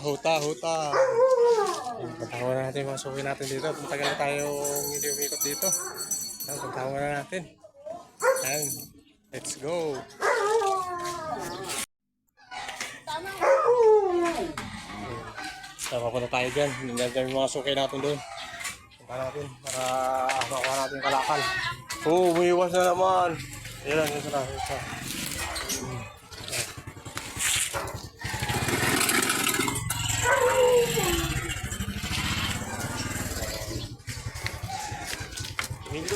huta, huta, huta. Pagkawa na natin mga suki natin dito. Matagal na tayong hindi umikot dito. Ayan, pagkawa na natin. Ayan, let's go. Sama na tayo dyan. Nandiyan yung mga suki natin doon. Punta natin para makuha natin kalakal. Oh, umiiwas na naman. Yan lang, ito na. Ito. Hindi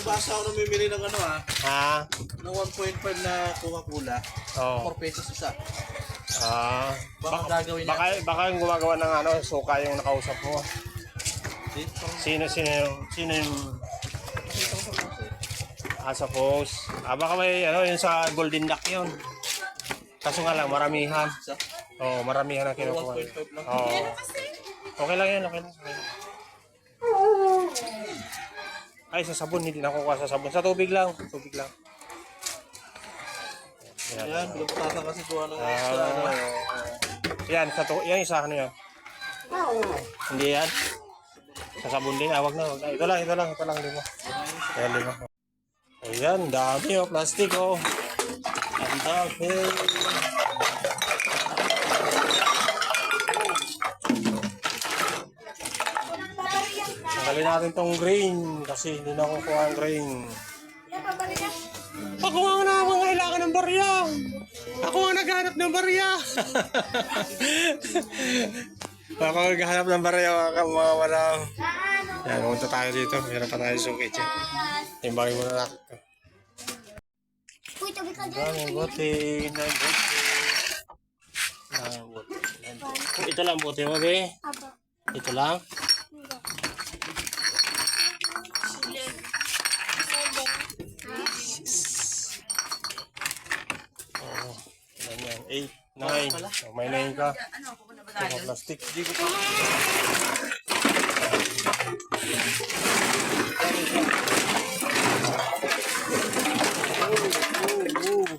ba sa ako namimili ng ano ah, Ha? ng 1.5 na Coca-Cola, Oo. 4 pesos isa. Ah. Baka baka, gagawin niya. baka, baka yung gumagawa ng ano, suka yung nakausap mo. Parang Sino, sino yung, sino yung, nakita ko sa puso eh. ah, post. Ah, baka may, ano, yung sa Golden Duck yun. Kaso nga lang, maramihan. Isa? Oo, maramihan ang kinukuha. 1.5 lang. Oo. Okay lang yan, okay lang. Okay lang. Ay, sa sabon, hindi na kukuha sa sabon. Sa tubig lang, tubig lang. Yan. Ayan, pinapataka kasi kuha ng sa ano. yan, sa to, yan, isa ano yan. Hindi yan. Sa sabon din, ah, wag na, wag na. Ito lang, ito lang, ito lang, lima. Ayan, lima. Ayan, dami oh, plastic oh. Ang dami. Tanggalin natin tong grain kasi hindi na kukuha ang grain. Ako ang nangangailangan ng barya. Ako ang naghanap ng barya. Ako ang naghanap ng barya mga wala. Yan, pumunta tayo dito. Meron pa tayo suki dyan. Timbangin muna natin. ito. Uy, tabi ka dyan. Daming buti. Daming buti. Daming buti. Ito lang buti mo, be. Ito lang. Sile. Oo. Ilan yan? Nine. Oh, may nine ka. Ano, plastic. Di ko pa.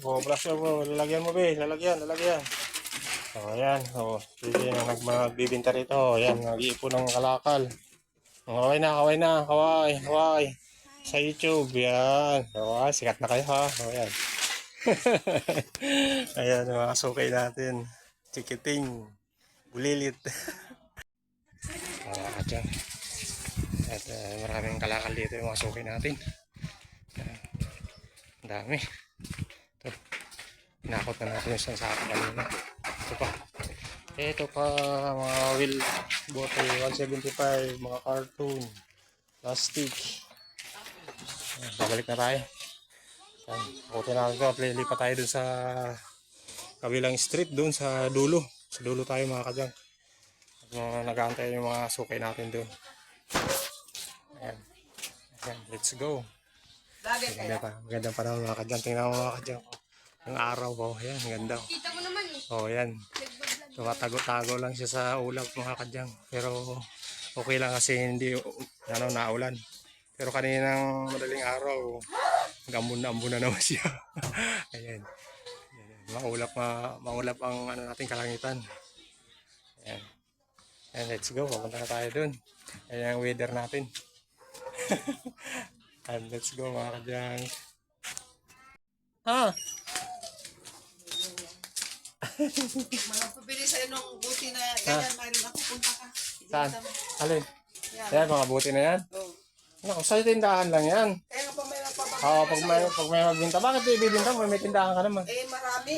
Oh, brush mo. Lalagyan mo, be. Lalagyan, lalagyan. Oh, ayan. Oh, sige na nagmagbibinta rito. Oh, ayan, nag-iipon ng kalakal. Oh, kaway na, kaway na. Kaway, kaway. Sa YouTube, yan. Oh, sikat na kayo, ha? Oh, ayan. ayan, mga sukay natin. Chikiting. Bulilit. Ah, dyan. At uh, maraming kalakal dito yung mga sukay natin. Ang dami. Ito. Pinakot na natin yung isang sako kanina. Ito pa. Ito pa mga wheel bottle 175, mga cartoon, plastic. Babalik na tayo. Ayan, Puti na at lilipat tayo dun sa kabilang street dun sa dulo. Sa dulo tayo mga. At mga nag-aantay yung mga sukay natin dun. Ayan. Ayan, let's go. Maganda pa. Maganda pa naman mga kadyang. Tingnan mo mga kadyang. Yung araw ko. Ayan, ganda. Kita mo naman eh. Oh, ayan. Tumatago-tago lang siya sa ulap mga kadyang. Pero okay lang kasi hindi ano, naulan. Pero kaninang madaling araw, gambon na ambon na naman siya. ayan. ayan. Maulap, ma, maulap ang ano natin kalangitan. Ayan. And let's go. Papunta na tayo dun. Ayan ang weather natin. And let's go mga kadyang. Ha? Pabili sa'yo ng buti na ganyan, mayroon ako punta ka. Saan? Alin? Yan. Ayan, mga buti na yan. Oh. Naku, sa tindahan lang yan. Kaya nga Oo, pag may, pag may magbinta, bakit ibibinta mo? May tindahan ka naman. Eh, marami.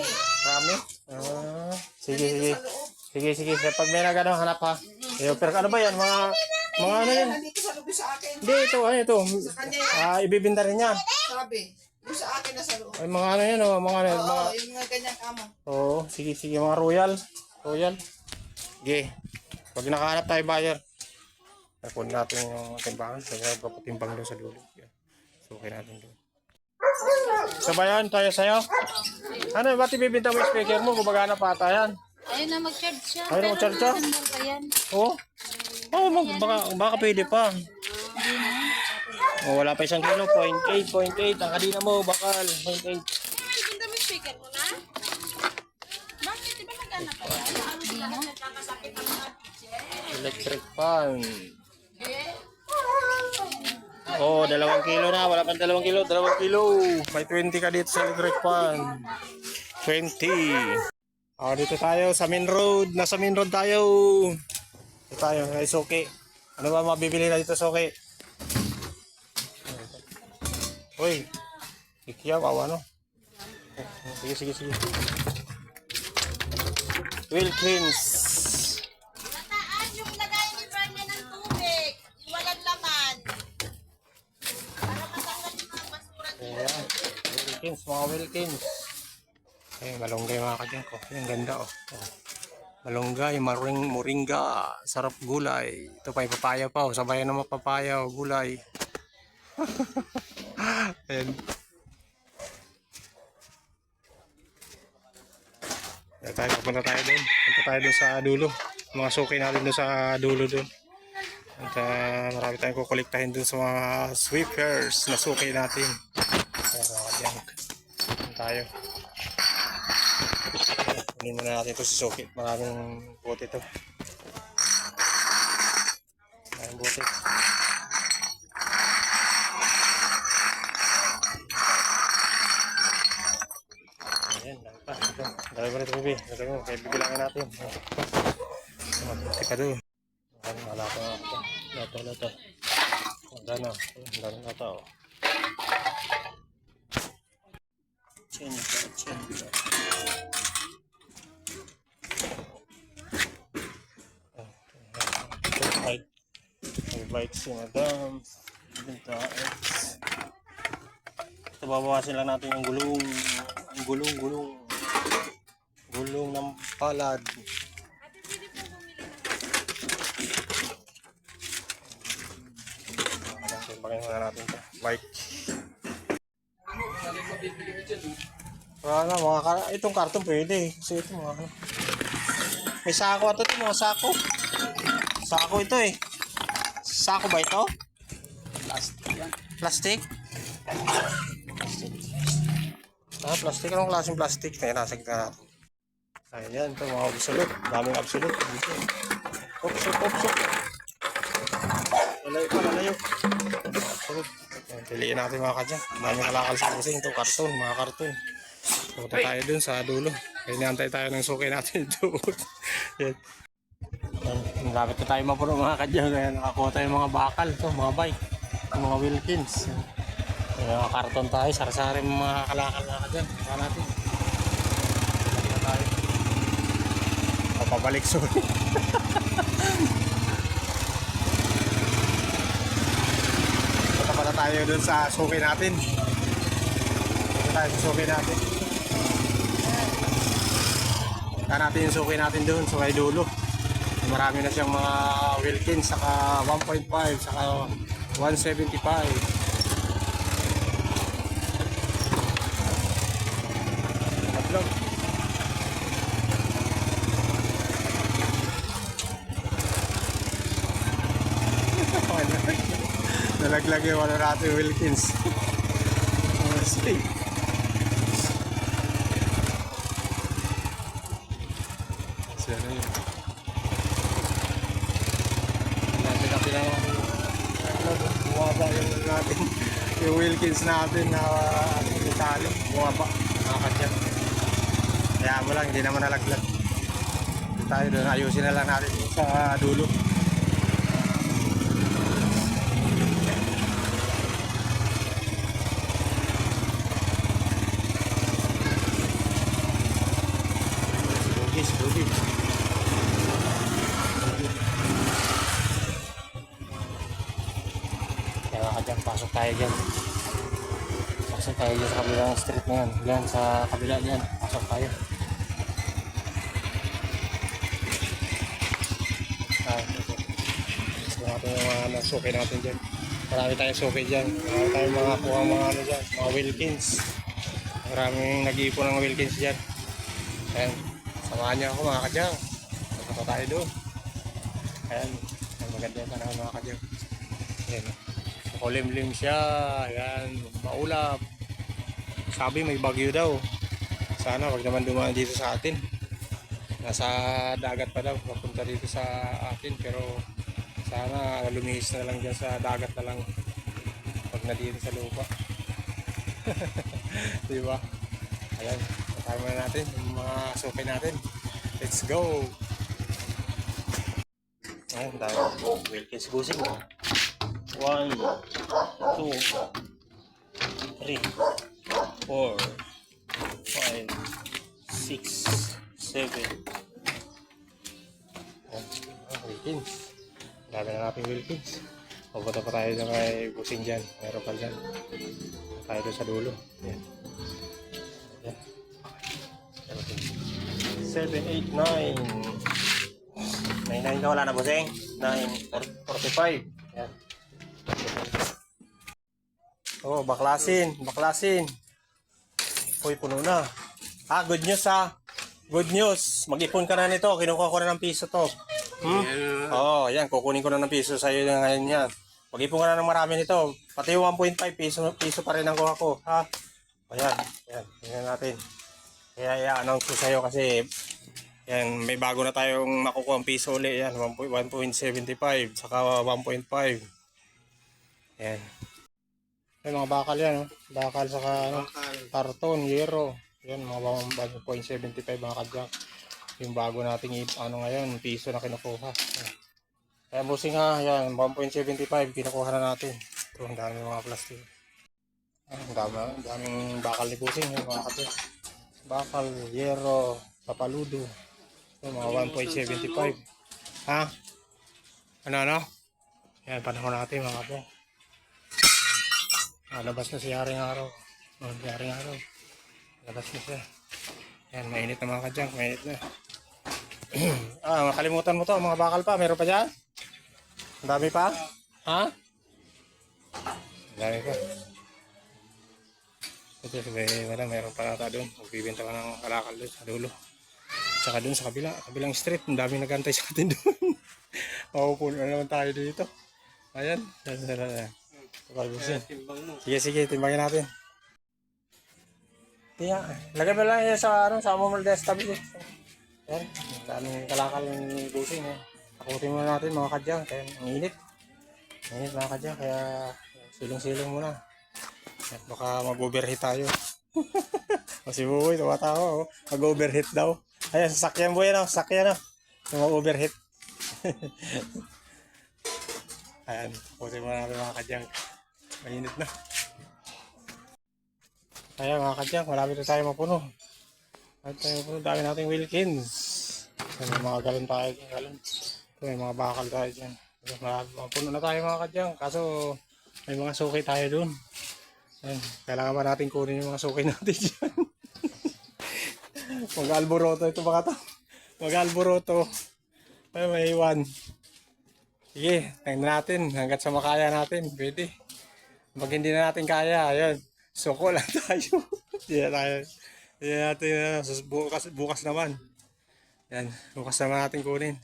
Marami? Ah, sige, Nandito sige. sa loob. Sige, sige. Pag may nagano hanap ha. Eh, pero ano ba yan? Mga, mga ano yan? Nandito sa loob yung sa akin. Hindi, ito, ano ito? kanya yan. Ah, ibibinta rin yan. Sabi. Yung sa akin na sa loob. Ay, mga ano yan, oh, mga ano, Oo, mga, yung mga ganyan kamo. oo, sige, sige, mga royal. Royal. Sige. Pag nakahanap tayo buyer, napun natin yung timbangan. Sige, papatimbang doon sa dulo. Yan. Okay natin doon. Sabayan tayo sa'yo. Ano, ba't ibibinta mo yung speaker mo? Gumagana pa ata yan. Ayun na mag-charge siya. Ayaw na mag-charge siya? Oo. Oh, mag, baka, baka pwede pa. Oh, wala pa isang kilo. 0.8, 0.8. Ang kanina mo, bakal. 0.8. Hindi mo speaker mo na? Bakit? Di ba magana pa yan? Electric fan. Oh, dalawang kilo na. Wala pang dalawang kilo. Dalawang kilo. May 20 ka dito sa electric fan. 20. Oh, dito tayo sa main road. Nasa main road tayo. Dito tayo. Kay Soke. Ano ba mabibili na dito, Soke? Uy. Ikiyaw, awa no? Sige, sige, sige. Wilkins. Wilkins, mga Wilkins. Eh, malunggay mga kadyan ko. Ang ganda oh. oh. Malunggay, maring, moringa, sarap gulay. Ito pa papaya pa oh. Sabayan ng papaya oh, gulay. Ayan. Ayan tayo, pupunta tayo doon. Punta tayo doon sa dulo. Mga suki natin doon sa dulo doon. At ah, marami tayong kukolektahin doon sa mga sweepers na suki natin. Doon tayo. Kunin muna natin ito sa suki. Maraming bote ito. Maraming bote. Ayan, dami pa. Ito, dami pa ito, baby. Ito mo, kaya bibilangin natin. Mabuti pa doon. Ano, wala pa nga ito. Lato, lato. Ang dami na. Ang dami na ito. Oh. Bike. May bike si Madam. Binta X. Ito babawasin lang natin yung gulong. Ang gulong, gulong. Gulong ng palad. Bakit muna natin ito. Bike. Wala na, mga ka itong karton pwede. Kasi ito mga ano. May sako ito ito, mga sako. Sako ito eh. Sako ba ito? Plastic yan. Plastic? Plastic. Ah, plastic. Anong klaseng plastic? May nasa gitna natin. Ayan, ito mga absolute. Daming absolute. Dito. Oops, oops, oops. Malayo pa, malayo. Absolute. Piliin natin mga kadyan. Daming kalakal sa kusing. Ito, karton, mga karton. Punta tayo dun sa dulo. Kaya niantay tayo ng suki natin doon. Yan. Yan, Lapit na tayo mapuno mga kadyan. Kaya nakakuha tayo mga bakal. Ito, mga bike. Mga Wilkins. Kaya mga karton tayo. Sarasari mga kalakal mga kadyan. Kaya natin. Balik na tayo. O, pabalik sorry. Punta pala tayo dun sa suki natin. Punta tayo sa suki natin. Punta natin yung suki natin doon sa may dulo. Marami na siyang mga Wilkins saka 1.5 saka 175. Tatlong. Nalaglag yung ano natin Wilkins. Oh, sige. Yung Wilkins natin na uh, Itali. Bumaba. Nakakadyan. Kaya mo lang, hindi naman nalaglag. Tayo doon. Ayusin na lang natin sa dulo. Bugis. Kaya ka dyan, pasok tayo dyan. Pasok tayo dyan sa kabilang street na yan. Dyan sa kabila dyan, pasok tayo. Ah, ito. Gusto natin yung mga nasuki natin dyan. Marami tayong suki dyan. Marami tayong mga kuha mga ano dyan, mga Wilkins. Maraming nag-iipon ng Wilkins dyan. Ayan. Samahan niyo ako mga kadyang. Punta tayo doon. Ayan. Ang maganda yung mga kadyang. Ayan. Makulimlim siya. Ayan. Maulap. Sabi may bagyo daw. Sana wag naman dumaan dito sa atin. Nasa dagat pa daw. Papunta dito sa atin. Pero sana lumihis na lang dyan sa dagat na lang. Wag na dito sa lupa. Di ba? Ayan. Patay muna natin yung mga sukay natin. Let's go! Ayan, tayo. Wilkins busing. One, two, three, four, five, six, seven. Ah, Wilkins. Dami na natin Wilkins. Pupunta pa tayo dyan kay busing dyan. Meron pa dyan. Tayo doon sa dulo. Ayan. Ayan. 7, 8, 9. 9, 9 ka wala na busing. 9, 45. Yan. Oh, baklasin. Baklasin. Uy, puno na. Ah, good news ha. Good news. Mag-ipon ka na nito. Kinukuha ko na ng piso to. Hmm? Oo, oh, yan. Kukunin ko na ng piso sa'yo na ngayon yan. Mag-ipon ka na ng marami nito. Pati yung 1.5 piso, piso pa rin ang kuha ko. Ha? Ayan. Ayan. Tingnan natin. Kaya i-announce ko sa'yo kasi yan, may bago na tayong makukuha ang piso ulit. Yan, 1 1.75 saka 1.5. Yan. Yan, mga bakal yan. Oh. Bakal saka ano, karton, euro. Yan, mga 1.75 mga kadyak. Yung bago nating ano ngayon, piso na kinukuha. Yan. Kaya busing ha, yan, 1.75 kinukuha na natin. Ito, ang dami mga plastic. Ang dami, daming bakal ni busing, yan, mga kadyak. Bakal, yero, papaludo. Ito, mga 1.75. Ha? Ano, ano? Yan, panahon natin mga kadyak. Ah, labas na si Haring Araw. Oh, si Haring Araw. Labas na siya. Yan, mainit na mga kadyang. Mainit na. ah, makalimutan mo to. Mga bakal pa. Meron pa dyan? Ang dami pa? Ha? Ang dami pa. Ito, sabi, wala, meron pa nata doon. Magbibenta ka ng kalakal doon sa dulo. Tsaka doon sa kabila, kabilang street, ang dami nagantay sa atin doon. Mapupuno na naman tayo dito. Ayan. Ayan. Mo. Sige, sige, timbangin natin. Tiya, lagay mo lang yan sa, ano, sa among des tabi ko. Yan, daming kalakal ng busing. Eh. Takutin muna natin mga kadyang, kaya ang init. Ang init mga kadyang, kaya silong-silong muna. At baka mag-overheat tayo. Kasi buhay, tumatawa. Oh. Mag-overheat daw. Ayan, sasakyan mo yan, oh. sasakyan. Yung mag-overheat. Ayan, takutin muna natin mga kadyang. Mainit na. Kaya mga kadyang, malapit na tayo mapuno. At tayo mapuno, dami nating Wilkins. So, may mga galon tayo dyan, galon. May mga bakal tayo dyan. Malapit mapuno na tayo mga kadyang. Kaso, may mga suki tayo dun. Ayan, kailangan ba natin kunin yung mga suki natin dyan? Mag-alboroto ito mga to. Mag-alboroto. Ay, may iwan. Sige, tingnan natin hanggat sa makaya natin. Pwede. Pag hindi na natin kaya, ayun. Suko lang tayo. Hindi na tayo. Hindi na natin, uh, bukas, bukas naman. Yan, bukas naman natin kunin.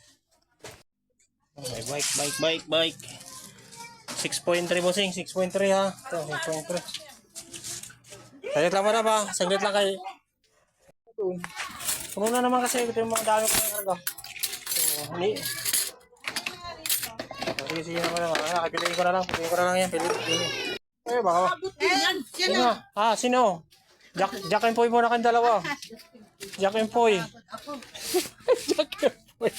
May bike, bike, bike, bike. 6.3 bossing, 6.3 ha. Ito, 6.3. Saglit lang muna ba? Saglit lang kay... Puno na naman kasi ito yung mga dami ko na karga. So, hindi. Sige, sige naman naman. Ah, piliin ko na lang. Piliin ko na lang yan. Piliin, piliin. Eh, baka... Yan, yan Sino? Ah, sino? Jack, Jack and Poy muna kayong dalawa. Jack and Poy. Jack and Poy.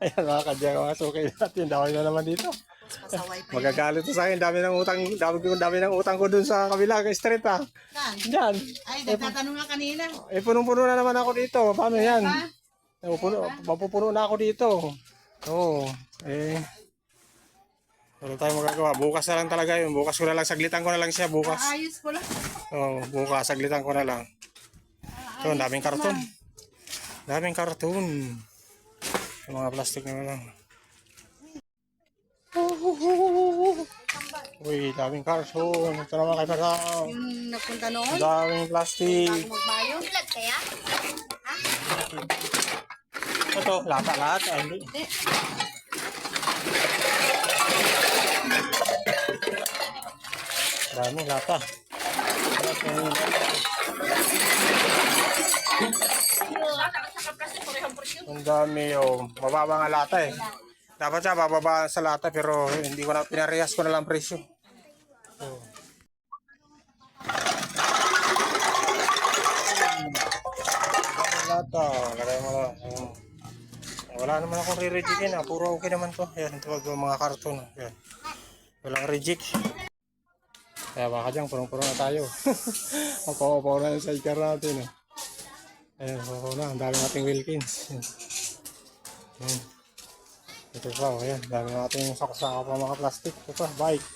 Ayan mga kadyak, mga sukay natin. Dami na naman dito. Pasaway pa. Magagalit to sa akin. Dami ng utang, dami, dami ng utang ko dun sa kabila, kay street ah. Saan? Diyan. Ay, nagtatanong nga kanina. Eh, punong-puno na naman ako dito. Paano yan? Ha? Mapupuno, mapupuno na ako dito. Oo. eh. Wala tayong magagawa. Bukas na lang talaga yun. Bukas ko na lang. Saglitan ko na lang siya bukas. Ayos ko lang. Oo, bukas. Saglitan ko na lang. Ito, ang daming karton. Daming karton. Yung mga plastic na lang. Uy, daming karton. Ito naman kay Marao. Yung nagpunta noon. Daming plastic. Magmayo. Vlog kaya? Ito, lata lahat. Ay, hindi. Dami, lata. Lahat ng- Ang dami, oh. Mababa nga lata eh. Dapat siya bababa sa lata pero hindi ko na pinarehas ko na lang presyo. Oh. Lata, lagay mo lang. Ayan. Wala naman akong re-rejectin ah. Puro okay naman to. Ayan, ito yung mga karton. ah. Ayan. Walang reject. Kaya baka dyan, purong-puro na tayo. Opo-opo na yung sidecar natin. Ah. Ayan, opo na. Ang dami nating Wilkins. Ayan. Ito pa, oh, ayan. Dami nating saka-saka pa mga plastic. Ito pa, bike.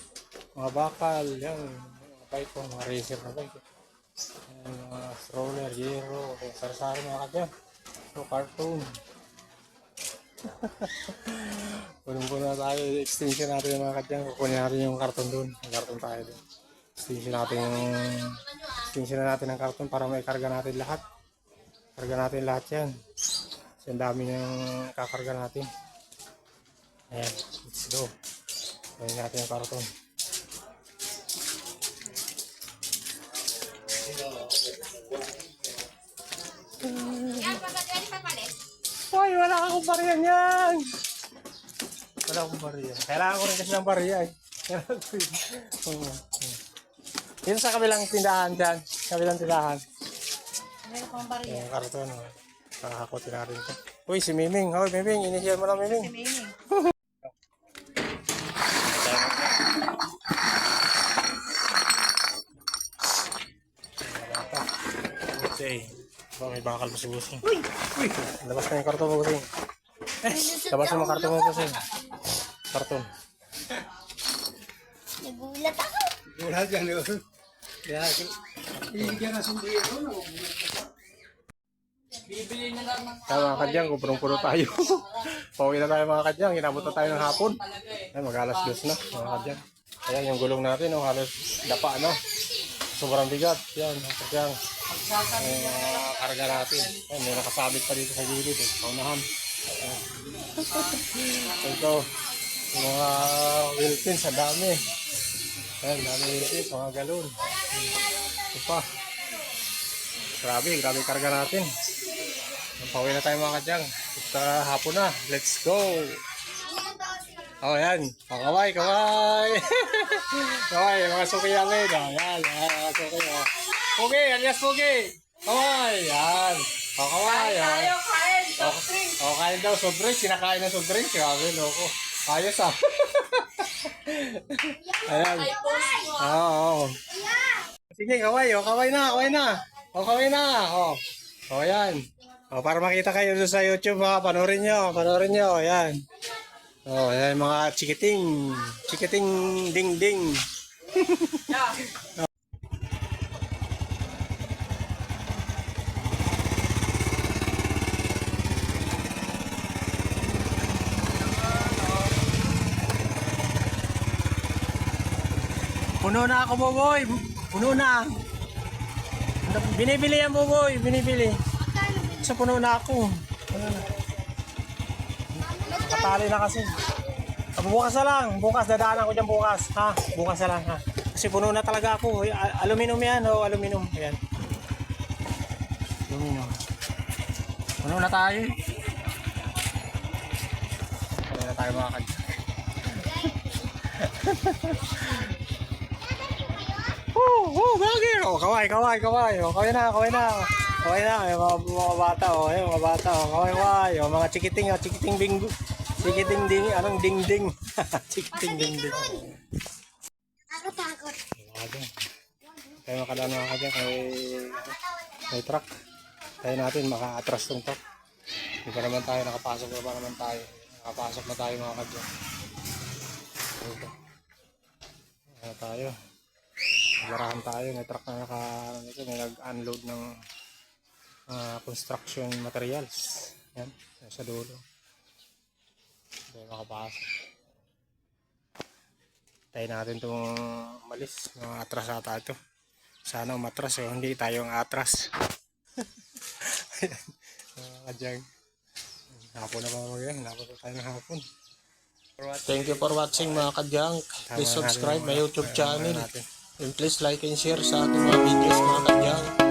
Mga bakal. Yan. Mga bike ko, mga racer na bike. Ayan, mga stroller, giro. Okay, sari-sari mga kadyan. Ito, cartoon. Punong-puno na tayo. Extension natin yung mga kadyan. Kukunin natin yung karton doon. Karton tayo doon. Extension natin yung... Extension na natin ng karton para may karga natin lahat. Karga natin lahat yan. Kasi ang dami ng kakarga natin. Ayan, let's go. Kunin natin yung karton. Hoy, wala akong bariyan yan! Wala akong bariyan. Kailangan ko rin kasi ng bariya eh. Kailangan ko. Oo. Yun sa kabilang tindahan dyan. Kabilang tindahan. Meron pang bariya. Yung karton. Oh. Kakakutin natin ito. Uy, si Miming. Hoy, Miming. Inihiyar mo lang, Miming. Meaning. Okay. Ba, may bakal pa si Busing. Uy! Uy! Labas na yung karton mo, Busing. Eh, labas mo yung karton mo, Busing. Karton. Nagulat ako. Wala dyan yun. Kaya mga kadyang, kumpurong-puro tayo. Pauwi na tayo mga kadyang, inabot na tayo ng hapon. Ay, mag-alas dos na mga kadyang. Ayan yung gulong natin, oh, halos dapa na. Sobrang bigat. Yan, mga kadyang. Yung mga karga natin. Ayan, may nakasabit pa dito sa gilid. Eh. Paunahan. Ayan. Ito, mga Wilkins, ang dami. Ayan, dami Wilkins, mga galon. Ito pa. Grabe, grabe karga natin. Pauwi na tayo mga kadyang. Ito hapon na. Let's go! Oh, yan. Oh, kaway, kaway. kaway, mga suki namin. Oh, yan, yan, mga suki. Oh. Pugi, alias Pugi. Kaway, yan. Oh, kaway. Oh. Oh, oh, kain daw soft drinks. Sinakain ng soft drinks. Grabe, loko. Ayos ah. Ayan. Oo, oo. Sige, kaway. Oh, kaway na, kaway na. Oh, kaway na. Oh. Oh, yan. Oh, para makita kayo doon sa YouTube ha, panoorin nyo, panoorin nyo, yan. Oh, yan mga chikiting, chikiting ding ding. Puno na ako, Boboy. Puno na. Binibili yan, Boboy. Binibili. Sa puno na ako. Puno na. Katali na kasi. Bukas na lang. Bukas, dadaanan ko dyan bukas. Ha? Bukas na lang, ha? Kasi puno na talaga ako. Aluminum yan, oh. Aluminum. Ayan. Aluminum. Puno na tayo. Puno na tayo mga kadya. Oh, oh, bagay. Oh, kaway, kaway, kaway. Oh, kaway na, kaway na. Kaway na, yung mga, mga bata, oh, yung mga bata, oh, kaway, kaway. Oh, mga chikiting, oh, chikiting bingo. Chikiting ding, anong ding ding. chikiting ding ding. Ako takot. Mga Tayo makadaan mga kadyan kay may truck. Tayo natin maka-atras tong truck. Hindi pa naman tayo, nakapasok na pa naman tayo. Nakapasok na tayo mga kadyan. Ito. Ano tayo? Nagarahan tayo. May truck na naka, ano ito, may nag-unload ng ah, construction materials. Yan, sa dulo. Tayo makapasok. Tayo natin itong malis. Mga atras ata ito. Sana umatras. Oh. Hindi tayo ang atras. Mga kadyang. Hapon na pa Hapon na tayo ng hapon. Thank you for watching mga kadyang. Please subscribe my YouTube channel. And please like and share sa ating mga videos mga kadyang.